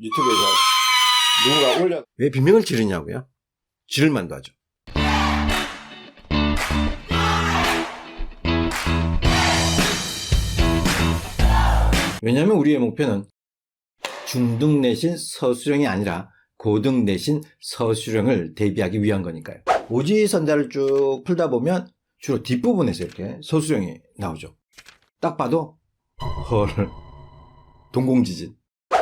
유튜브에서 누군가 올려 왜 비명을 지르냐고요? 지를 만도 하죠. 왜냐하면 우리의 목표는 중등 내신 서수령이 아니라 고등 내신 서수령을 대비하기 위한 거니까요. 오지선다를 쭉 풀다 보면 주로 뒷부분에서 이렇게 서수령이 나오죠. 딱 봐도 헐 동공지진.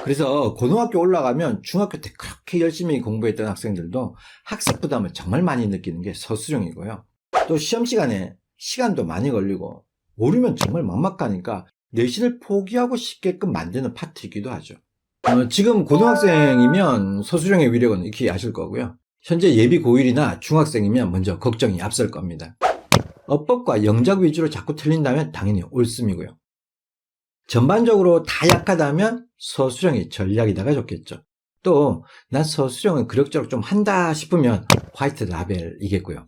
그래서 고등학교 올라가면 중학교 때 그렇게 열심히 공부했던 학생들도 학습 부담을 정말 많이 느끼는 게 서수령이고요. 또 시험 시간에 시간도 많이 걸리고 모르면 정말 막막하니까 내신을 포기하고 싶게끔 만드는 파트이기도 하죠. 어, 지금 고등학생이면 서수령의 위력은 익히 아실 거고요. 현재 예비 고1이나 중학생이면 먼저 걱정이 앞설 겁니다. 어법과 영작 위주로 자꾸 틀린다면 당연히 옳습이고요. 전반적으로 다 약하다면 서수령이 전략이다가 좋겠죠. 또, 난 서수령은 그럭저럭 좀 한다 싶으면 화이트 라벨이겠고요.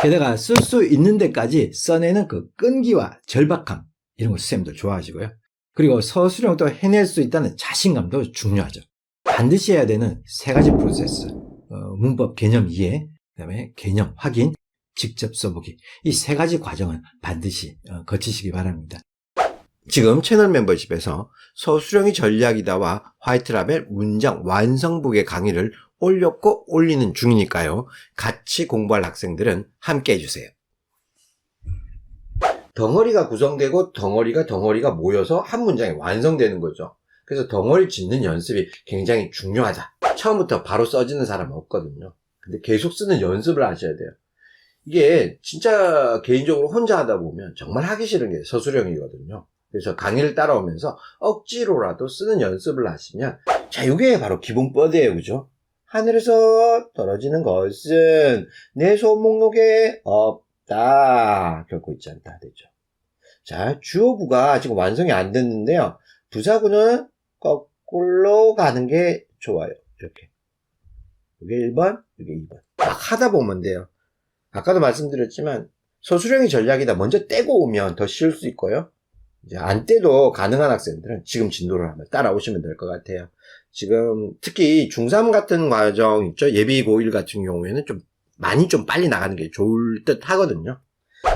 게다가 쓸 수 있는 데까지 써내는 그 끈기와 절박함, 이런 거 선생님들 좋아하시고요. 그리고 서수령도 해낼 수 있다는 자신감도 중요하죠. 반드시 해야 되는 세 가지 프로세스. 어, 문법 개념 이해, 그 다음에 개념 확인, 직접 써보기. 이 세 가지 과정은 반드시 어, 거치시기 바랍니다. 지금 채널 멤버십에서 서수령이 전략이다와 화이트라벨 문장 완성북의 강의를 올렸고 올리는 중이니까요. 같이 공부할 학생들은 함께 해주세요. 덩어리가 구성되고 덩어리가 덩어리가 모여서 한 문장이 완성되는 거죠. 그래서 덩어리 짓는 연습이 굉장히 중요하다. 처음부터 바로 써지는 사람은 없거든요. 근데 계속 쓰는 연습을 하셔야 돼요. 이게 진짜 개인적으로 혼자 하다 보면 정말 하기 싫은 게 서술형이거든요. 그래서 강의를 따라오면서 억지로라도 쓰는 연습을 하시면 자 이게 바로 기본 뻗이에요 그죠? 하늘에서 떨어지는 것은 내 손목록에 없다 결코 있지 않다 되죠. 자 주어부가 지금 완성이 안 됐는데요. 부사구는 거꾸로 가는 게 좋아요. 이렇게 이게 1번 이게 2번 막 하다 보면 돼요. 아까도 말씀드렸지만 서술형이 전략이다 먼저 떼고 오면 더 쉬울 수 있고요. 안 떼도 가능한 학생들은 지금 진도를 한번 따라오시면 될 것 같아요. 지금 특히 중3 같은 과정 있죠. 예비 고1 같은 경우에는 좀 많이 좀 빨리 나가는 게 좋을 듯 하거든요.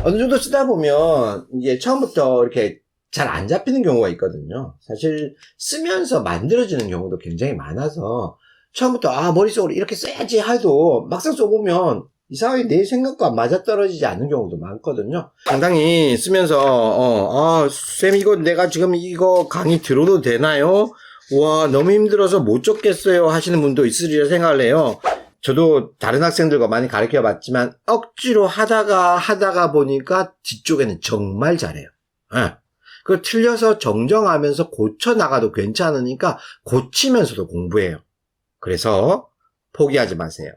어느 정도 쓰다 보면 이제 처음부터 이렇게 잘 안 잡히는 경우가 있거든요. 사실 쓰면서 만들어지는 경우도 굉장히 많아서 처음부터 아 머릿속으로 이렇게 써야지 해도 막상 써보면 이상하게 내 생각과 맞아떨어지지 않는 경우도 많거든요. 상당히 쓰면서 어, 아, 쌤 이거 내가 지금 이거 강의 들어도 되나요? 와 너무 힘들어서 못 적겠어요 하시는 분도 있으리라 생각을 해요. 저도 다른 학생들과 많이 가르쳐 봤지만 억지로 하다가 하다가 보니까 뒤쪽에는 정말 잘해요. 예. 그 틀려서 정정하면서 고쳐 나가도 괜찮으니까 고치면서도 공부해요. 그래서 포기하지 마세요.